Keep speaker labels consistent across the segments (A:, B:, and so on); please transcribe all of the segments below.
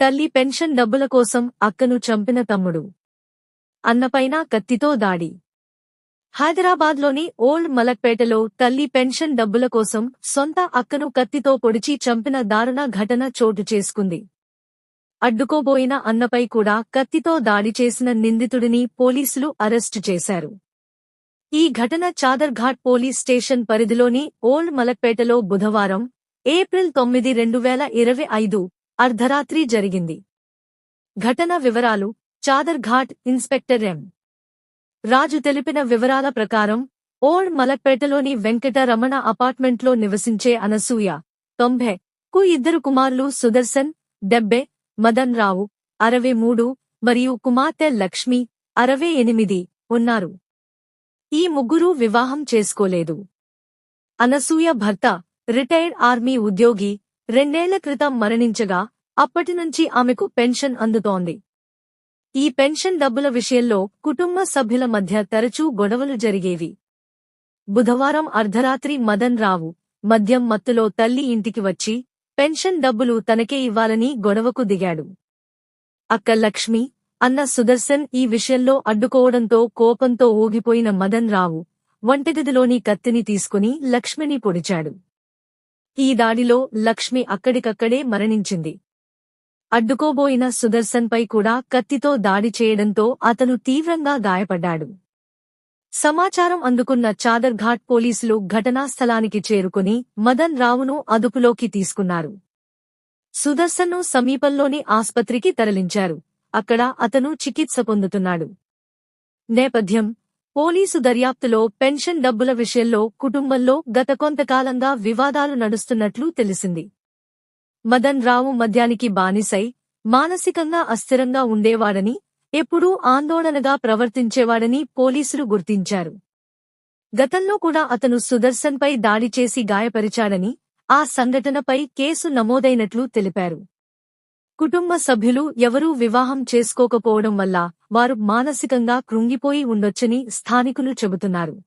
A: తల్లి పెన్షన్ డబ్బుల కోసం అక్కను చంపిన తమ్ముడు. అన్నపైన కత్తితో దాడి. హైదరాబాద్లోని ఓల్డ్ మలక్పేటలో తల్లి పెన్షన్ డబ్బుల కోసం సొంత అక్కను కత్తితో పొడిచి చంపిన దారుణ ఘటన చోటు చేసుకుంది. అడ్డుకోబోయిన అన్నపై కూడా కత్తితో దాడి చేసిన నిందితుడిని పోలీసులు అరెస్టు చేశారు. ఈ ఘటన చాదర్ఘాట్ పోలీస్ స్టేషన్ పరిధిలోని ఓల్డ్ మలక్పేటలో బుధవారం ఏప్రిల్ తొమ్మిది రెండు వేల ఇరవై ఐదు అర్ధరాత్రి జరిగింది. ఘటన వివరాలు చాదర్ఘాట్ ఇన్స్పెక్టర్ ఎం. రాజు తెలిపిన వివరాల ప్రకారం ఓల్డ్ మలక్పేటలోని వెంకటరమణ అపార్ట్మెంట్లో నివసించే అనసూయ తొంభై కు ఇద్దరు కుమారులు సుదర్శన్ డెబ్బె మదన్ రావు అరవై మూడు మరియు కుమార్తె లక్ష్మి అరవై ఎనిమిది ఉన్నారు. ఈ ముగ్గురూ వివాహం చేసుకోలేదు. అనసూయ భర్త రిటైర్డ్ ఆర్మీ ఉద్యోగి రెండేళ్ళ క్రితం మరణించగా అప్పటినుంచి ఆమెకు పెన్షన్ అందుతోంది. ఈ పెన్షన్ డబ్బుల విషయంలో కుటుంబ సభ్యుల మధ్య తరచూ గొడవలు జరిగేవి. బుధవారం అర్ధరాత్రి మదన్ రావు మద్యం మత్తులో తల్లి ఇంటికి వచ్చి పెన్షన్ డబ్బులు తనకే ఇవ్వాలని గొడవకు దిగాడు. అక్క లక్ష్మి అన్న సుదర్శన్ ఈ విషయంలో అడ్డుకోవడంతో కోపంతో ఊగిపోయిన మదన్ రావు వంటగదిలోని కత్తిని తీసుకుని లక్ష్మిని పొడిచాడు. ఈ దాడిలో లక్ష్మి అక్కడికక్కడే మరణించింది. అడ్డుకోబోయిన సుదర్శన్పై కూడా కత్తితో దాడి చేయడంతో అతను తీవ్రంగా గాయపడ్డాడు. సమాచారం అందుకున్న చాదర్ఘాట్ పోలీసులు ఘటనా స్థలానికి చేరుకుని మదన్ రావును అదుపులోకి తీసుకున్నారు. సుదర్శన్ను సమీపంలోని ఆస్పత్రికి తరలించారు. అక్కడ అతను చికిత్స పొందుతున్నాడు. నేపథ్యం పోలీసు దర్యాప్తులో పెన్షన్ డబ్బుల విషయంలో కుటుంబంలో గత కొంతకాలంగా వివాదాలు నడుస్తున్నట్లు తెలిసింది. మదన్ రావు మద్యానికి బానిసై మానసికంగా అస్థిరంగా ఉండేవాడని ఎప్పుడూ ఆందోళనగా ప్రవర్తించేవాడని పోలీసులు గుర్తించారు. గతంలో కూడా అతను సుదర్శన్పై దాడి చేసి గాయపరిచాడని ఆ సంఘటనపై కేసు నమోదైనట్లు తెలిపారు. కుటుంబ సభ్యులు ఎవరూ వివాహం చేసుకోకపోవడం వల్ల వారు మానసికంగా కృంగిపోయి ఉండొచ్చని స్థానికులు చెబుతున్నారు.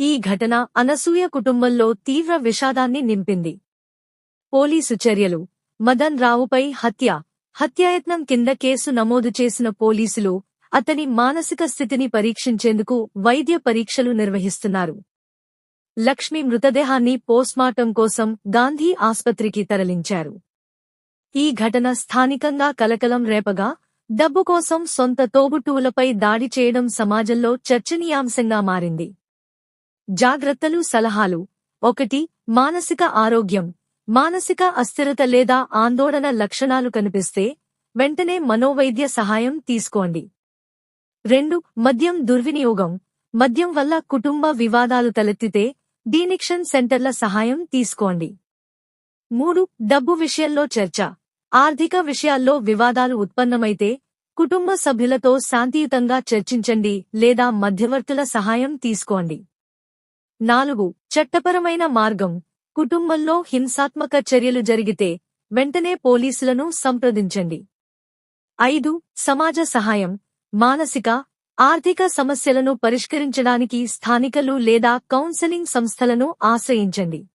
A: ఈ ఘటన అనసూయ కుటుంబంలో తీవ్ర విషాదాన్ని నింపింది. పోలీసు చర్యలు. మదన్ రావుపై హత్య. హత్యాయత్నం కింద కేసు నమోదు చేసిన పోలీసులు అతని మానసిక స్థితిని పరీక్షించేందుకు వైద్య పరీక్షలు నిర్వహిస్తున్నారు. లక్ష్మి మృతదేహాన్ని పోస్ట్మార్టం కోసం గాంధీ ఆస్పత్రికి తరలించారు. ఈ ఘటన స్థానికంగా కలకలం రేపగా డబ్బు కోసం సొంత తోబుట్టువులపై దాడి చేయడం సమాజంలో చర్చనీయాంశంగా మారింది. జాగ్రత్తలు సలహాలు. ఒకటి మానసిక ఆరోగ్యం. మానసిక అస్థిరత లేదా ఆందోళన లక్షణాలు కనిపిస్తే వెంటనే మనోవైద్య సహాయం తీసుకోండి. రెండు మద్యం దుర్వినియోగం. మద్యం వల్ల కుటుంబ వివాదాలు తలెత్తితే డీనిక్షన్ సెంటర్ల సహాయం తీసుకోండి. మూడు డబ్బు విషయంలో చర్చ. ఆర్థిక విషయాల్లో వివాదాలు ఉత్పన్నమైతే కుటుంబ సభ్యులతో శాంతియుతంగా చర్చించండి లేదా మధ్యవర్తుల సహాయం తీసుకోండి. నాలుగు చట్టపరమైన మార్గం. కుటుంబంలో హింసాత్మక చర్యలు జరిగితే వెంటనే పోలీసులను సంప్రదించండి. ఐదు సమాజ సహాయం. మానసిక ఆర్థిక సమస్యలను పరిష్కరించడానికి స్థానికలు లేదా కౌన్సెలింగ్ సంస్థలను ఆశ్రయించండి.